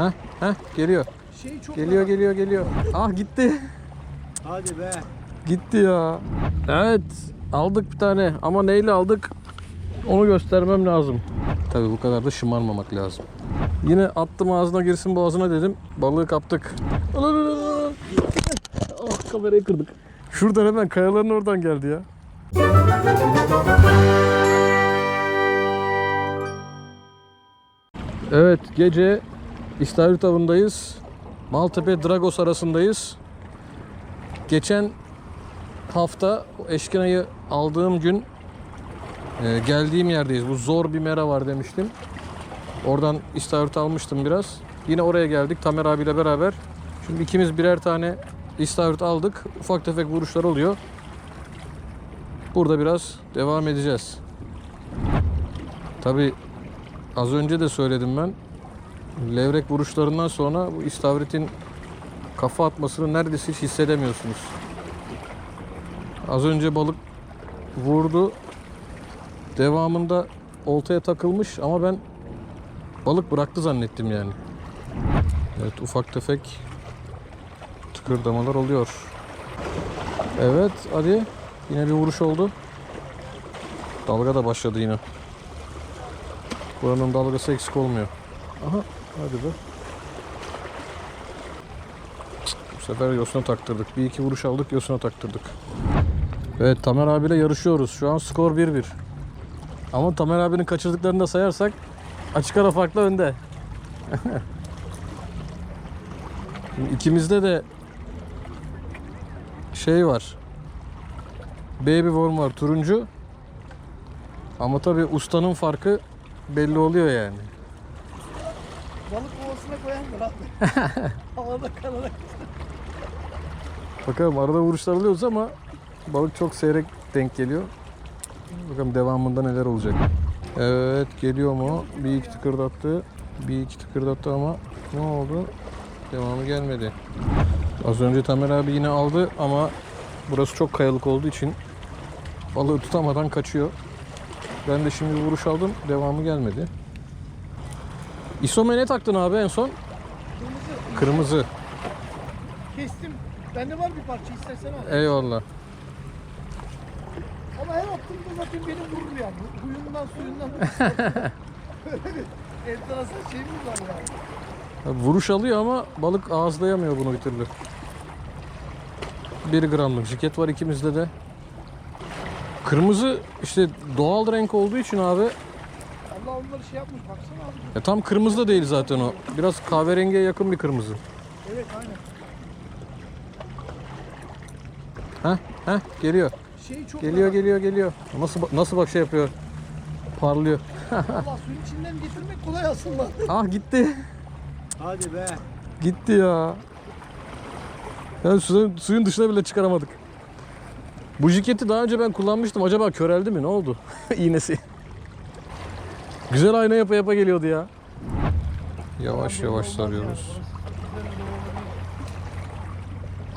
Heh, heh geliyor. Şey çok Geliyor geliyor geliyor. Ah gitti. Hadi be. Gitti ya. Evet aldık bir tane ama neyle aldık onu göstermem lazım. Tabi bu kadar da şımarmamak lazım. Yine attım ağzına girsin boğazına dedim. Balığı kaptık. Ah kamerayı kırdık. Şuradan hemen kayaların oradan geldi ya. Evet gece İstavrit avındayız. Maltepe Dragos arasındayız. Geçen hafta eşkinayı aldığım gün e, geldiğim yerdeyiz. Bu zor bir mera var demiştim. Oradan istavrit almıştım biraz. Yine oraya geldik Tamer abiyle beraber. Şimdi ikimiz birer tane istavrit aldık. Ufak tefek vuruşlar oluyor. Burada biraz devam edeceğiz. Tabi az önce de söyledim ben. Levrek vuruşlarından sonra bu istavritin kafa atmasını neredeyse hiç hissedemiyorsunuz. Az önce balık vurdu. Devamında oltaya takılmış ama ben balık bıraktı zannettim yani. Evet ufak tefek tıkırdamalar oluyor. Evet hadi yine bir vuruş oldu. Dalga da başladı yine. Buranın dalgası eksik olmuyor. Aha hadi be. Bu sefer yosuna taktırdık. Bir iki vuruş aldık yosuna taktırdık. Evet Tamer abiyle yarışıyoruz. Şu an skor 1-1. Ama Tamer abinin kaçırdıklarını da sayarsak açık ara farklı önde. İkimizde de şey var. Baby worm var turuncu. Ama tabi ustanın farkı belli oluyor yani. Balık kovasına koyan var abi. Havada kanarak. Bakalım arada vuruşlar alıyoruz ama balık çok seyrek denk geliyor. Bakalım devamında neler olacak. Evet geliyor mu? Bir iki tıkırdattı. Bir iki tıkırdattı ama ne oldu? Devamı gelmedi. Az önce Tamer abi yine aldı ama burası çok kayalık olduğu için balığı tutamadan kaçıyor. Ben de şimdi vuruş aldım. Devamı gelmedi. İsome ne taktın abi en son? Kırmızı. Kırmızı. Kestim. Bende var bir parça istersen al. Eyvallah. Ama her attığımda zaten beni vurur yani. Huyundan suyundan. Bir enteresan şeyimiz var yani. Ya Vuruş alıyor ama balık ağızlayamıyor bunu bir türlü. 1 gramlık jiket var ikimizde de. Kırmızı işte doğal renk olduğu için abi Allah onları şey yapmış baksana abi. ya tam kırmızı da değil zaten o. Biraz kahverengiye yakın bir kırmızı. Evet aynen. Heh heh geliyor. Şey çok Geliyor geliyor geliyor. Nasıl ba- nasıl bak şey yapıyor. Parlıyor. Allah suyun içinden getirmek kolay aslında. Ah gitti. Hadi be. Gitti ya. Yani suyun, suyun dışına bile çıkaramadık. Bu jiketi daha önce ben kullanmıştım. Acaba köreldi mi? Ne oldu? İğnesi. Güzel ayna yapa yapa geliyordu ya. Yavaş yavaş sarıyoruz.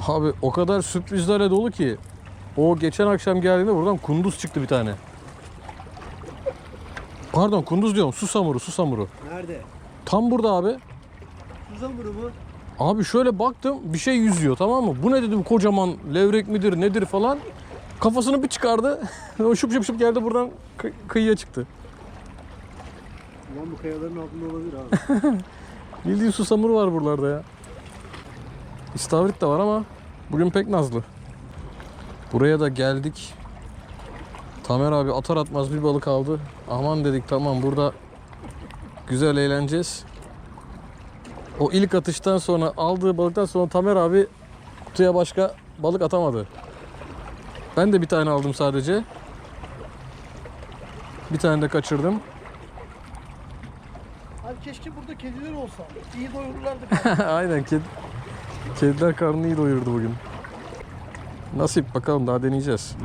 Abi o kadar sürprizlerle dolu ki. O geçen akşam geldiğinde buradan kunduz çıktı bir tane. Pardon kunduz diyorum. Susamuru, susamuru. Nerede? Tam burada abi. Tuzamuru mu? Abi şöyle baktım bir şey yüzüyor tamam mı? Bu ne dedim kocaman levrek midir nedir falan. Kafasını bir çıkardı. o şıp şıp şıp geldi buradan kı- kıyıya çıktı. Ulan bu kayaların altında olabilir abi. Bildiğin susamur var buralarda ya. İstavrit de var ama bugün pek nazlı. Buraya da geldik. Tamer abi atar atmaz bir balık aldı. Aman dedik tamam burada güzel eğleneceğiz. O ilk atıştan sonra aldığı balıktan sonra Tamer abi kutuya başka balık atamadı. Ben de bir tane aldım sadece. Bir tane de kaçırdım. Keşke burada kediler olsa. İyi doyururlardı. Aynen ked kediler karnını iyi doyurdu bugün. Nasip bakalım daha deneyeceğiz.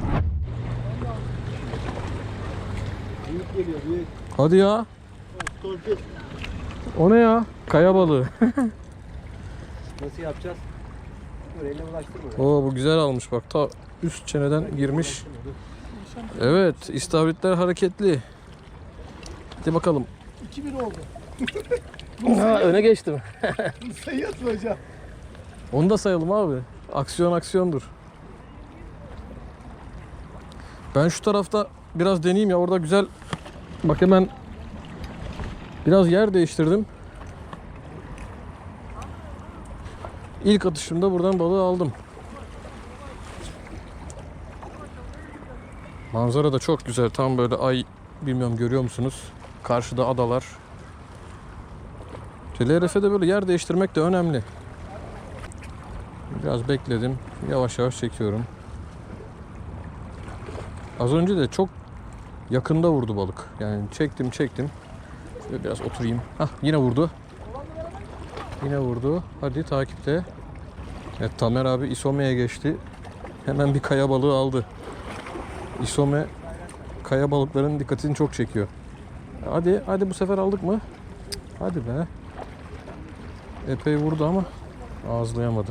büyük geliyor büyük. Hadi ya. Torpil. O ne ya? Kaya balığı. Nasıl yapacağız? Eline ulaştırma. Oo bu güzel almış bak. Ta üst çeneden girmiş. Evet, istavritler hareketli. Hadi bakalım. 2-1 oldu. Ha, öne geçtim. Sayıyorsun hocam. Onu da sayalım abi. Aksiyon aksiyondur. Ben şu tarafta biraz deneyeyim ya orada güzel. Bak hemen biraz yer değiştirdim. İlk atışımda buradan balığı aldım. Manzara da çok güzel. Tam böyle ay bilmiyorum görüyor musunuz? Karşıda adalar. TLRF'de böyle yer değiştirmek de önemli. Biraz bekledim. Yavaş yavaş çekiyorum. Az önce de çok yakında vurdu balık. Yani çektim çektim. Şöyle biraz oturayım. Hah yine vurdu. Yine vurdu. Hadi takipte. Evet Tamer abi İsome'ye geçti. Hemen bir kaya balığı aldı. İsome kaya balıkların dikkatini çok çekiyor. Hadi hadi bu sefer aldık mı? Hadi be. Epey vurdu ama ağızlayamadı.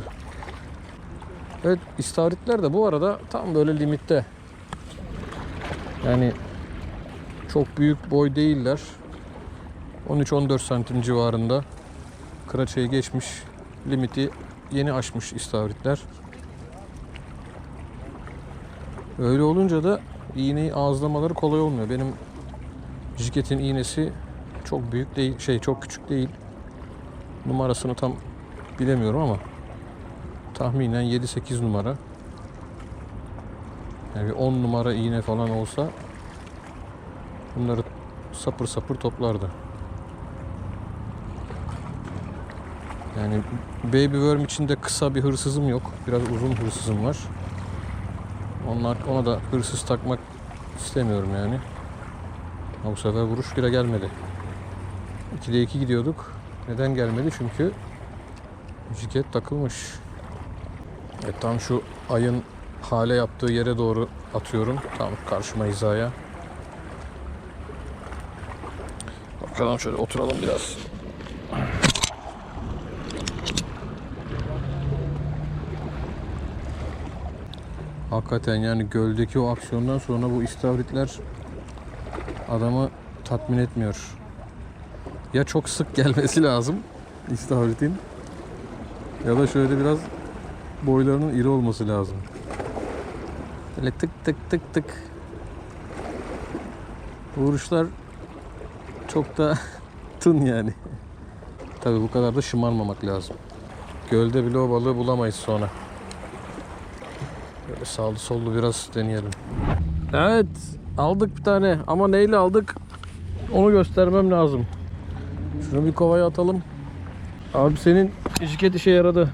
Evet istavritler de bu arada tam böyle limitte. Yani çok büyük boy değiller. 13-14 santim civarında. Kıraçayı geçmiş. Limiti yeni aşmış istavritler. Öyle olunca da iğneyi ağızlamaları kolay olmuyor. Benim jiketin iğnesi çok büyük değil, şey çok küçük değil. Numarasını tam bilemiyorum ama tahminen 7-8 numara. Yani bir 10 numara iğne falan olsa bunları sapır sapır toplardı. Yani baby worm içinde kısa bir hırsızım yok. Biraz uzun hırsızım var. Onlar ona da hırsız takmak istemiyorum yani. Ama bu sefer vuruş bile gelmedi. 2'de 2 gidiyorduk. Neden gelmedi? Çünkü jiket takılmış. Evet, tam şu ayın hale yaptığı yere doğru atıyorum. Tam karşıma hizaya. Bakalım şöyle oturalım biraz. Hakikaten yani göldeki o aksiyondan sonra bu istavritler adamı tatmin etmiyor. Ya çok sık gelmesi lazım istavritin ya da şöyle biraz boylarının iri olması lazım. Böyle tık tık tık tık. Vuruşlar çok da tın yani. Tabi bu kadar da şımarmamak lazım. Gölde bile o balığı bulamayız sonra. Böyle sağlı sollu biraz deneyelim. Evet aldık bir tane ama neyle aldık onu göstermem lazım. Şunu bir kovaya atalım. Abi senin jiket işe yaradı.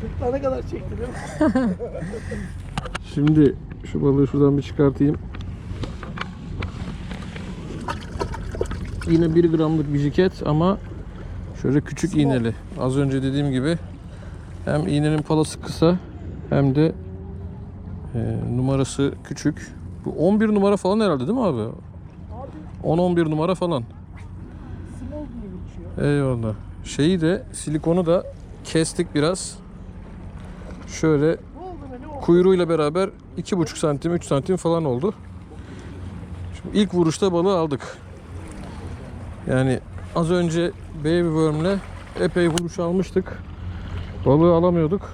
40 tane kadar çekti değil mi? Şimdi şu balığı şuradan bir çıkartayım. Yine 1 gramlık bir jiket ama şöyle küçük iğneli. Az önce dediğim gibi hem iğnenin palası kısa hem de e, numarası küçük. Bu 11 numara falan herhalde değil mi abi? Abi 10-11 numara falan. small gibi geçiyor. Eyvallah. Şeyi de silikonu da kestik biraz. Şöyle kuyruğuyla beraber 2,5 santim 3 santim falan oldu. Şimdi ilk vuruşta balığı aldık. Yani az önce baby worm'le epey vuruş almıştık. Balığı alamıyorduk.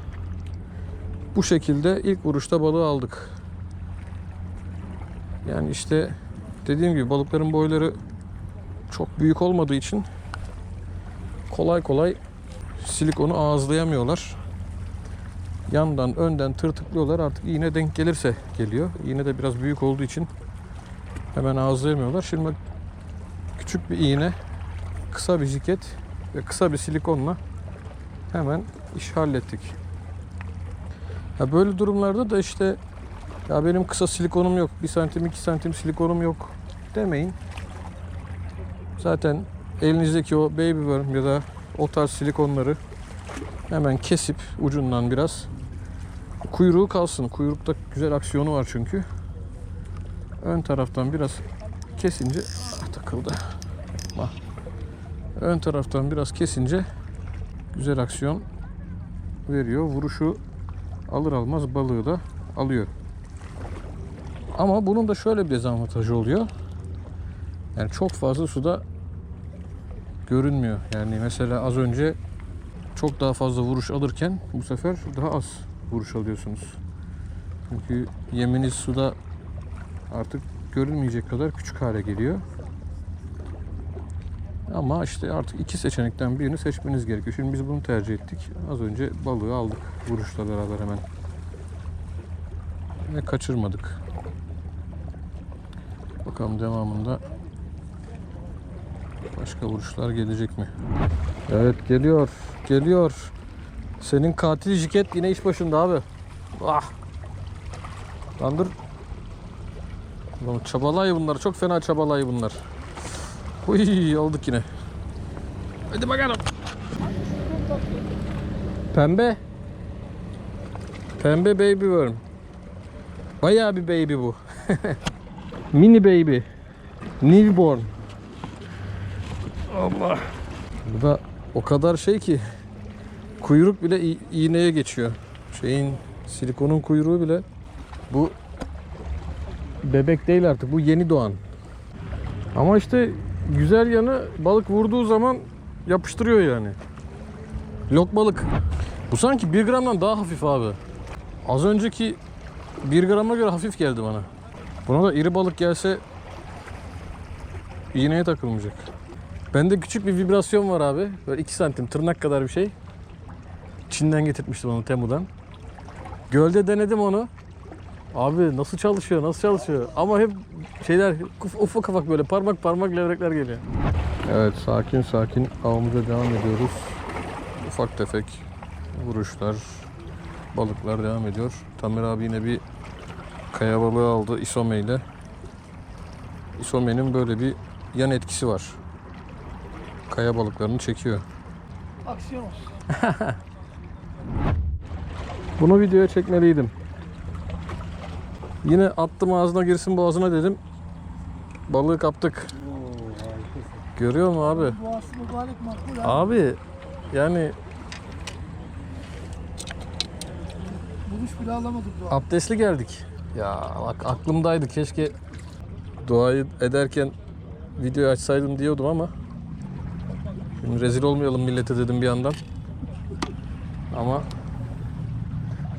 Bu şekilde ilk vuruşta balığı aldık. Yani işte dediğim gibi balıkların boyları çok büyük olmadığı için kolay kolay silikonu ağızlayamıyorlar yandan önden tırtıklıyorlar artık iğne denk gelirse geliyor. İğne de biraz büyük olduğu için hemen ağızlayamıyorlar. Şimdi küçük bir iğne, kısa bir jiket ve kısa bir silikonla hemen iş hallettik. Ya böyle durumlarda da işte ya benim kısa silikonum yok, 1 santim 2 santim silikonum yok demeyin. Zaten elinizdeki o baby worm ya da o tarz silikonları hemen kesip ucundan biraz kuyruğu kalsın. Kuyrukta güzel aksiyonu var çünkü. Ön taraftan biraz kesince ah, takıldı. Bak. Ön taraftan biraz kesince güzel aksiyon veriyor. Vuruşu alır almaz balığı da alıyor. Ama bunun da şöyle bir dezavantajı oluyor. Yani çok fazla suda görünmüyor. Yani mesela az önce çok daha fazla vuruş alırken bu sefer daha az vuruş alıyorsunuz. Çünkü yeminiz suda artık görünmeyecek kadar küçük hale geliyor. Ama işte artık iki seçenekten birini seçmeniz gerekiyor. Şimdi biz bunu tercih ettik. Az önce balığı aldık vuruşla beraber hemen. Ve kaçırmadık. Bakalım devamında başka vuruşlar gelecek mi? Evet geliyor. Geliyor. Senin katil jiket yine iş başında abi. Ah. Lan dur. Ulan çabalay bunlar. Çok fena çabalay bunlar. Uy aldık yine. Hadi bakalım. Pembe. Pembe baby worm. Bayağı bir baby bu. Mini baby. Newborn. Allah. Bu da o kadar şey ki kuyruk bile iğneye geçiyor. Şeyin silikonun kuyruğu bile bu bebek değil artık. Bu yeni doğan. Ama işte güzel yanı balık vurduğu zaman yapıştırıyor yani. Lok balık. Bu sanki 1 gramdan daha hafif abi. Az önceki 1 grama göre hafif geldi bana. Buna da iri balık gelse iğneye takılmayacak. Bende küçük bir vibrasyon var abi. Böyle 2 santim tırnak kadar bir şey. Çin'den getirtmiştim onu Temu'dan. Gölde denedim onu. Abi nasıl çalışıyor, nasıl çalışıyor? Ama hep şeyler uf- ufak ufak böyle parmak parmak levrekler geliyor. Evet sakin sakin avımıza devam ediyoruz. Ufak tefek vuruşlar, balıklar devam ediyor. Tamer abi yine bir kaya balığı aldı isome ile. Isome'nin böyle bir yan etkisi var. Kaya balıklarını çekiyor. Aksiyon olsun. Bunu videoya çekmeliydim. Yine attım ağzına girsin boğazına dedim. Balığı kaptık. Görüyor musun abi? Doğası mübarek makbul abi. Abi yani Buluş bile alamadık bu. abdestli geldik. Ya bak aklımdaydı keşke duayı ederken videoyu açsaydım diyordum ama şimdi rezil olmayalım millete dedim bir yandan. Ama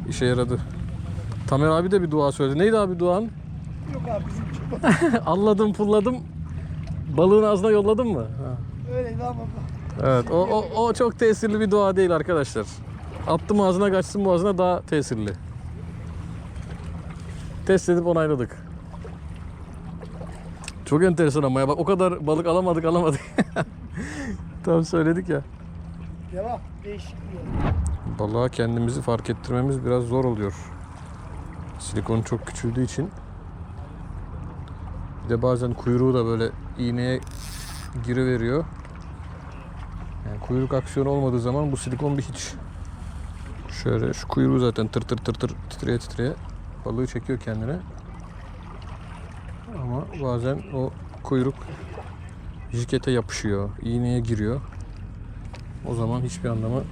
işe yaradı. Tamer abi de bir dua söyledi. Neydi abi duan? Yok abi bizim çok Alladım pulladım. Balığın ağzına yolladım mı? Ha. öyleydi ama Evet o, o, o çok tesirli bir dua değil arkadaşlar. Attım ağzına kaçsın boğazına daha tesirli. Test edip onayladık. Çok enteresan ama ya bak o kadar balık alamadık alamadık. Tam söyledik ya. devam. Değişik bir yer. Balığa kendimizi fark ettirmemiz biraz zor oluyor. Silikon çok küçüldüğü için. Bir de bazen kuyruğu da böyle iğneye giriveriyor. Yani kuyruk aksiyonu olmadığı zaman bu silikon bir hiç. Şöyle şu kuyruğu zaten tır tır tır tır titreye titreye balığı çekiyor kendine. Ama bazen o kuyruk jikete yapışıyor, iğneye giriyor. O zaman hiçbir anlamı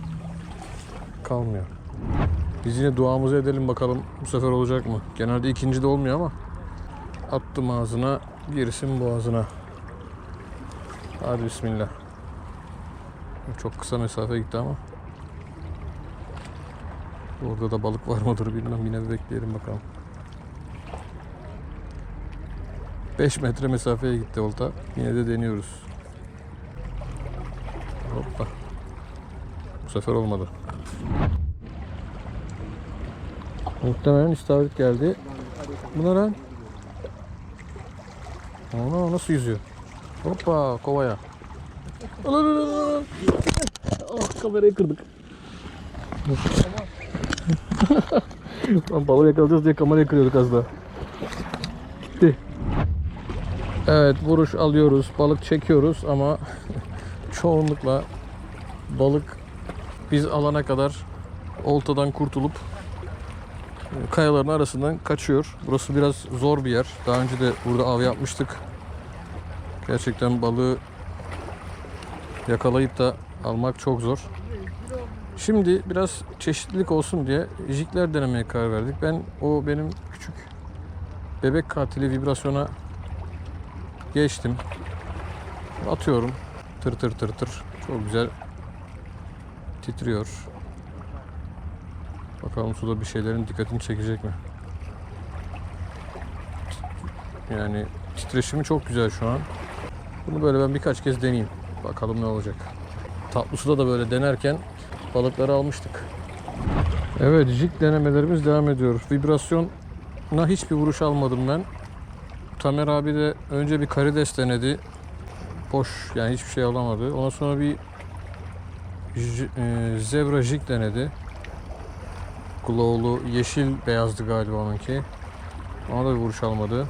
kalmıyor. Biz yine duamızı edelim bakalım bu sefer olacak mı? Genelde ikinci de olmuyor ama attım ağzına girsin boğazına. Hadi bismillah. Çok kısa mesafe gitti ama. Orada da balık var mıdır bilmem yine bir bekleyelim bakalım. 5 metre mesafeye gitti olta. Yine de deniyoruz. Hoppa. Bu sefer olmadı. Muhtemelen istavrit geldi. Bu ne lan? Ana nasıl yüzüyor? Hoppa kovaya. Alan alan alan. Ah kamerayı kırdık. Lan balığı yakalayacağız diye kamerayı kırıyorduk az daha. Gitti. Evet vuruş alıyoruz, balık çekiyoruz ama çoğunlukla balık biz alana kadar oltadan kurtulup kayaların arasından kaçıyor. Burası biraz zor bir yer. Daha önce de burada av yapmıştık. Gerçekten balığı yakalayıp da almak çok zor. Şimdi biraz çeşitlilik olsun diye jikler denemeye karar verdik. Ben o benim küçük bebek katili vibrasyona geçtim. Atıyorum. Tır tır tır tır. Çok güzel titriyor. Bakalım suda bir şeylerin dikkatini çekecek mi? Yani titreşimi çok güzel şu an. Bunu böyle ben birkaç kez deneyeyim. Bakalım ne olacak. Tatlı suda da böyle denerken balıkları almıştık. Evet jig denemelerimiz devam ediyor. Vibrasyona hiçbir vuruş almadım ben. Tamer abi de önce bir karides denedi. Boş yani hiçbir şey alamadı. Ondan sonra bir e, zebra jig denedi. Glow'lu yeşil beyazdı galiba onunki. Ona da bir vuruş almadı.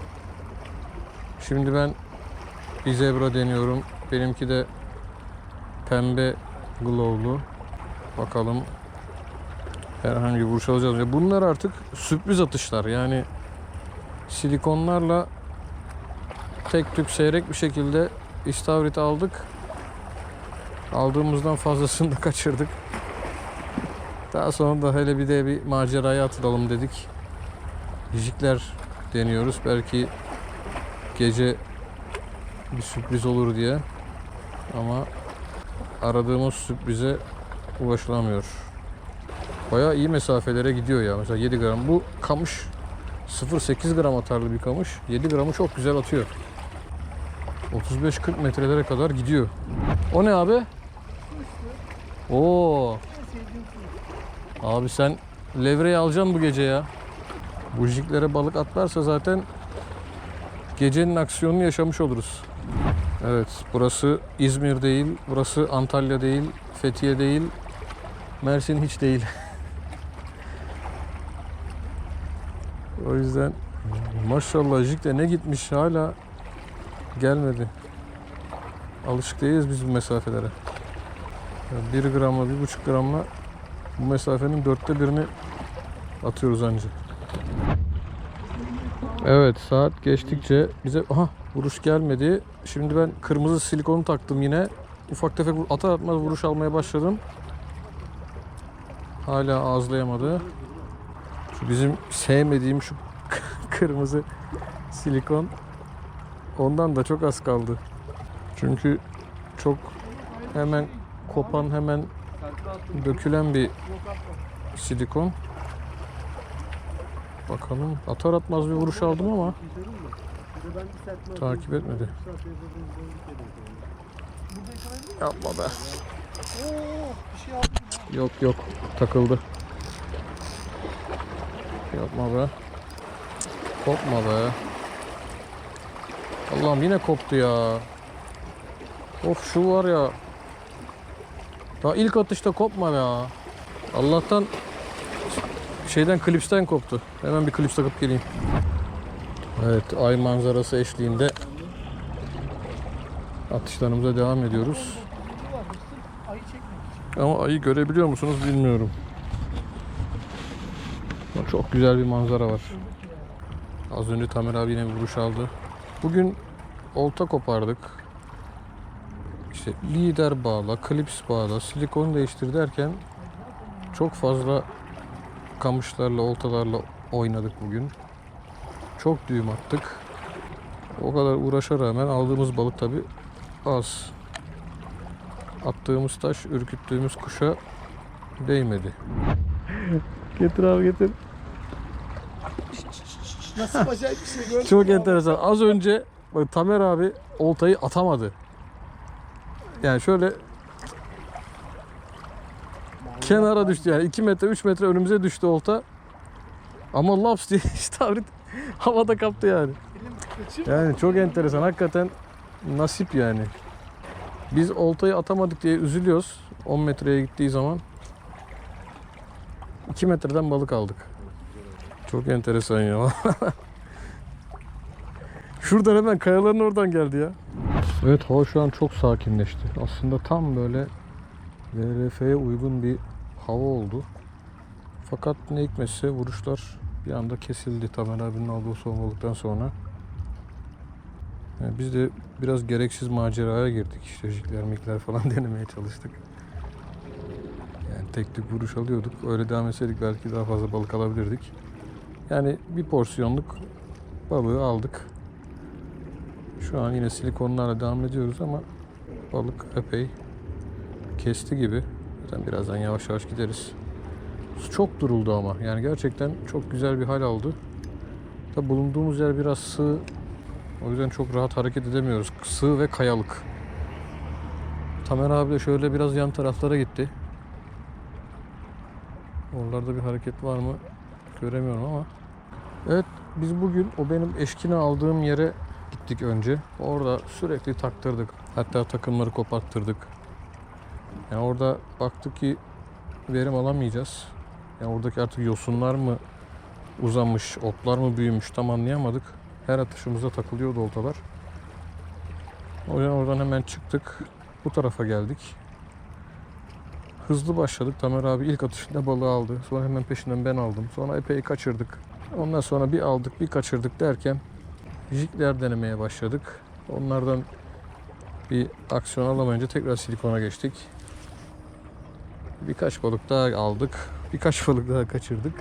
Şimdi ben bir zebra deniyorum. Benimki de pembe glow'lu. Bakalım herhangi bir vuruş alacağız. Bunlar artık sürpriz atışlar. Yani silikonlarla tek tük seyrek bir şekilde istavrit aldık. Aldığımızdan fazlasını da kaçırdık. Daha sonra da hele bir de bir maceraya atılalım dedik. Jikler deniyoruz. Belki gece bir sürpriz olur diye. Ama aradığımız sürprize ulaşılamıyor. Bayağı iyi mesafelere gidiyor ya. Mesela 7 gram. Bu kamış 0.8 gram atarlı bir kamış. 7 gramı çok güzel atıyor. 35-40 metrelere kadar gidiyor. O ne abi? Oo. Abi sen levreyi alacaksın bu gece ya. Bu balık atlarsa zaten gecenin aksiyonunu yaşamış oluruz. Evet, burası İzmir değil, burası Antalya değil, Fethiye değil, Mersin hiç değil. o yüzden maşallah de ne gitmiş hala gelmedi. Alışık değiliz biz bu mesafelere. 1 gramla, 1,5 gramla bu mesafenin dörtte birini atıyoruz anca. Evet saat geçtikçe bize aha vuruş gelmedi. Şimdi ben kırmızı silikonu taktım yine. Ufak tefek atar atmaz vuruş almaya başladım. Hala ağızlayamadı. Şu bizim sevmediğim şu kırmızı silikon. Ondan da çok az kaldı. Çünkü çok hemen kopan hemen dökülen bir silikon. Bakalım atar atmaz bir vuruş aldım ama takip etmedi. Yapma be. Şey. Yok yok takıldı. Yapma be. Kopma be. Allah'ım yine koptu ya. Of şu var ya. Daha ilk atışta kopma ya. Allah'tan şeyden klipsten koptu. Hemen bir klips takıp geleyim. Evet ay manzarası eşliğinde atışlarımıza devam ediyoruz. Ama ayı görebiliyor musunuz bilmiyorum. Çok güzel bir manzara var. Az önce Tamer abi yine bir vuruş aldı. Bugün olta kopardık. İşte lider bağla, klips bağla, silikon değiştir derken çok fazla kamışlarla, oltalarla oynadık bugün. Çok düğüm attık. O kadar uğraşa rağmen aldığımız balık tabi az. Attığımız taş ürküttüğümüz kuşa değmedi. getir abi getir. Nasıl acayip bir şey gördün Çok enteresan. Az önce bak Tamer abi oltayı atamadı. Yani şöyle kenara düştü yani 2 metre 3 metre önümüze düştü olta. Ama laps diye istavrit havada kaptı yani. Yani çok enteresan. Hakikaten nasip yani. Biz oltayı atamadık diye üzülüyoruz. 10 metreye gittiği zaman. 2 metreden balık aldık. Çok enteresan ya. Şuradan hemen kayaların oradan geldi ya. Evet hava şu an çok sakinleşti. Aslında tam böyle VRF'ye uygun bir hava oldu. Fakat ne hikmetse vuruşlar bir anda kesildi Tamer abinin aldığı son balıktan sonra. Yani biz de biraz gereksiz maceraya girdik. İşte jikler mikler falan denemeye çalıştık. Yani tek tük vuruş alıyorduk. Öyle devam etseydik belki daha fazla balık alabilirdik. Yani bir porsiyonluk balığı aldık. Şu an yine silikonlarla devam ediyoruz ama Balık epey kesti gibi. Zaten birazdan yavaş yavaş gideriz. Su çok duruldu ama. Yani gerçekten çok güzel bir hal aldı. Tabi bulunduğumuz yer biraz sığ. O yüzden çok rahat hareket edemiyoruz. Sığ ve kayalık. Tamer abi de şöyle biraz yan taraflara gitti. Oralarda bir hareket var mı göremiyorum ama. Evet biz bugün o benim eşkine aldığım yere gittik önce. Orada sürekli taktırdık. Hatta takımları koparttırdık. Yani orada baktık ki verim alamayacağız. Yani oradaki artık yosunlar mı uzamış, otlar mı büyümüş tam anlayamadık. Her atışımıza takılıyordu oltalar. O yüzden oradan hemen çıktık. Bu tarafa geldik. Hızlı başladık. Tamer abi ilk atışında balığı aldı. Sonra hemen peşinden ben aldım. Sonra epey kaçırdık. Ondan sonra bir aldık bir kaçırdık derken jigler denemeye başladık. Onlardan bir aksiyon alamayınca tekrar silikona geçtik. Birkaç balık daha aldık. Birkaç balık daha kaçırdık.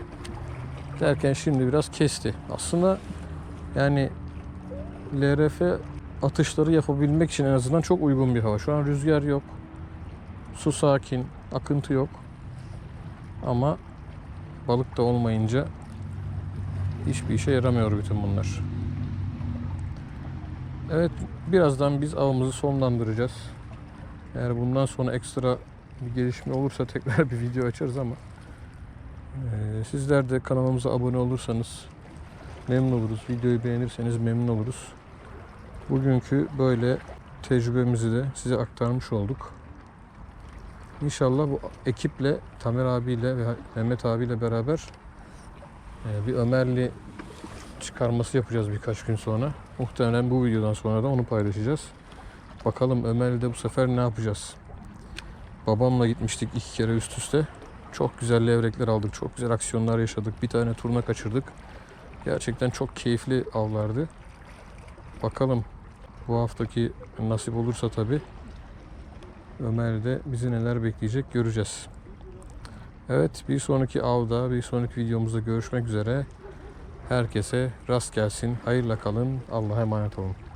Derken şimdi biraz kesti. Aslında yani LRF atışları yapabilmek için en azından çok uygun bir hava. Şu an rüzgar yok. Su sakin, akıntı yok. Ama balık da olmayınca hiçbir işe yaramıyor bütün bunlar. Evet, birazdan biz avımızı sonlandıracağız. Eğer bundan sonra ekstra bir gelişme olursa tekrar bir video açarız ama eee, sizler de kanalımıza abone olursanız memnun oluruz. Videoyu beğenirseniz memnun oluruz. Bugünkü böyle tecrübemizi de size aktarmış olduk. İnşallah bu ekiple Tamer abiyle ve Mehmet abiyle beraber eee, bir Ömerli çıkarması yapacağız birkaç gün sonra. Muhtemelen bu videodan sonra da onu paylaşacağız. Bakalım Ömerli'de bu sefer ne yapacağız? Babamla gitmiştik iki kere üst üste. Çok güzel levrekler aldık. Çok güzel aksiyonlar yaşadık. Bir tane turna kaçırdık. Gerçekten çok keyifli avlardı. Bakalım bu haftaki nasip olursa tabi Ömer'de bizi neler bekleyecek göreceğiz. Evet bir sonraki avda bir sonraki videomuzda görüşmek üzere. Herkese rast gelsin. Hayırla kalın. Allah'a emanet olun.